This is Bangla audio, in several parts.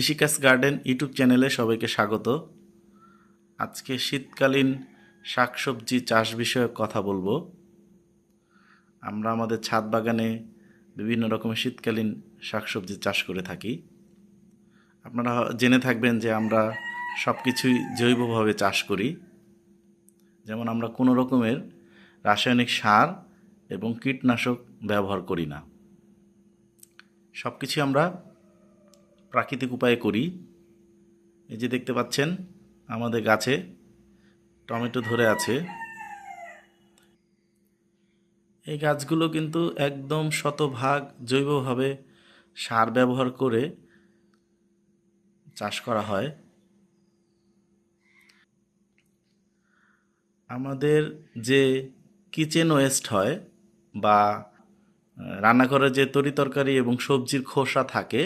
ইশিকাস গার্ডেন ইউটিউব চ্যানেলে সবাইকে স্বাগত। আজকে শীতকালীন শাকসবজি চাষ বিষয়ে কথা বলব। আমরা আমাদের ছাদ বাগানে বিভিন্ন রকমের শীতকালীন শাকসবজি চাষ করে থাকি। আপনারা জেনে থাকবেন যে আমরা সব কিছুই জৈবভাবে চাষ করি। যেমন আমরা কোনো রকমের রাসায়নিক সার এবং কীটনাশক ব্যবহার করি না। সব কিছু আমরা প্রাকৃতিক উপায়ে করি। এই যে দেখতে পাচ্ছেন, আমাদের গাছে টমেটো ধরে আছে। এই গাছগুলো কিন্তু একদম শতভাগ জৈবভাবে সার ব্যবহার করে চাষ করা হয়। আমাদের যে কিচেন ওয়েস্ট হয় বা রান্নাঘরে যে তরি তরকারি এবং সবজির খোসা থাকে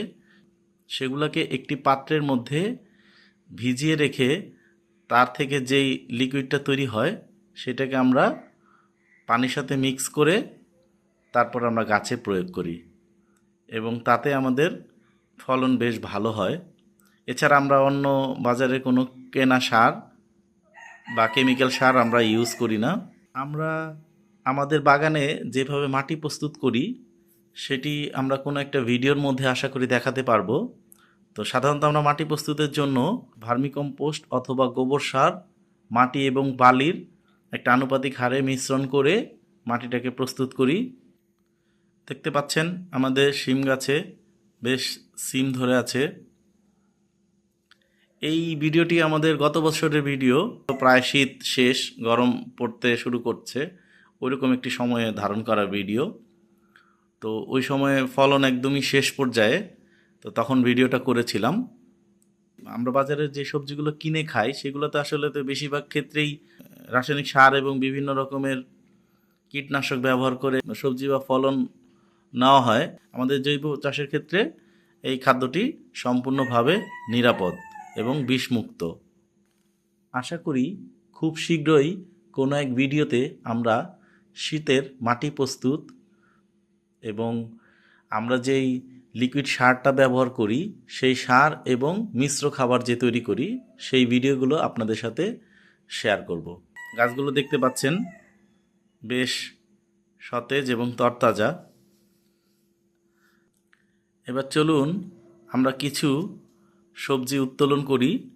সেগুলোকে একটি পাত্রের মধ্যে ভিজিয়ে রেখে তার থেকে যেই লিকুইডটা তৈরি হয়, সেটাকে আমরা পানির সাথে মিক্স করে তারপর আমরা গাছে প্রয়োগ করি এবং তাতে আমাদের ফলন বেশ ভালো হয়। এছাড়া আমরা অন্য বাজারে কোনো কেনা সার বা কেমিক্যাল সার আমরা ইউজ করি না। আমরা আমাদের বাগানে যেভাবে মাটি প্রস্তুত করি সেটি আমরা কোনো একটা ভিডিওর মধ্যে আশা করি দেখাতে পারব। তো সাধারণত আমরা মাটি প্রস্তুতের জন্য ভার্মিকম্পোস্ট অথবা গোবর সার, মাটি এবং বালির একটা আনুপাতিক হারে মিশ্রণ করে মাটিটাকে প্রস্তুত করি। দেখতে পাচ্ছেন আমাদের শিম গাছে বেশ সিম ধরে আছে। এই ভিডিওটি আমাদের গত বছরের ভিডিও। প্রায় শীত শেষ, গরম পড়তে শুরু করছে। ওইরকম একটি সময়ে ধারণ করা ভিডিও। তো ওই সময়ে ফলন একদমই শেষ পর্যায়ে, তো তখন ভিডিওটা করেছিলাম। আমরা বাজারে যে সবজিগুলো কিনে খাই, সেগুলোতে আসলে তো বেশিরভাগ ক্ষেত্রেই রাসায়নিক সার এবং বিভিন্ন রকমের কীটনাশক ব্যবহার করে সবজি বা ফলন নেওয়া হয়। আমাদের জৈব চাষের ক্ষেত্রে এই খাদ্যটি সম্পূর্ণভাবে নিরাপদ এবং বিষমুক্ত। আশা করি খুব শীঘ্রই কোনো এক ভিডিওতে আমরা শীতের মাটি প্রস্তুত এবং আমরা যেই লিকুইড সারটা ব্যবহার করি, সেই সার এবং মিশ্র খাবার যে তৈরি করি, সেই ভিডিওগুলো আপনাদের সাথে শেয়ার করব। গাছগুলো দেখতে পাচ্ছেন, বেশ সতেজ এবং তরতাজা। এবার চলুন আমরা কিছু সবজি উত্তোলন করি।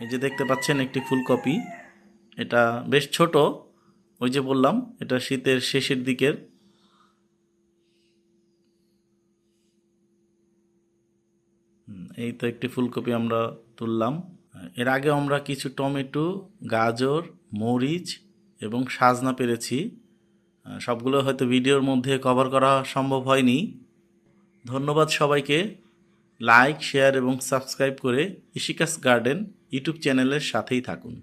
এই যে দেখতে পাচ্ছেন একটি ফুলকপি, এটা বেশ ছোট, ওই যে বললাম, এটা শীতের শেষের দিকের। এই তো একটি ফুলকপি আমরা তুললাম। এর আগে আমরা কিছু টমেটো, গাজর, মরিচ এবং সাজনা পেরেছি। সবগুলো হয়তো ভিডিওর মধ্যে কভার করা সম্ভব হয়নি। ধন্যবাদ সবাইকে। লাইক শেয়ার এবং সাবস্ক্রাইব করে ইশিকাস গার্ডেন ইউটিউব চ্যানেলের সাথেই থাকুন।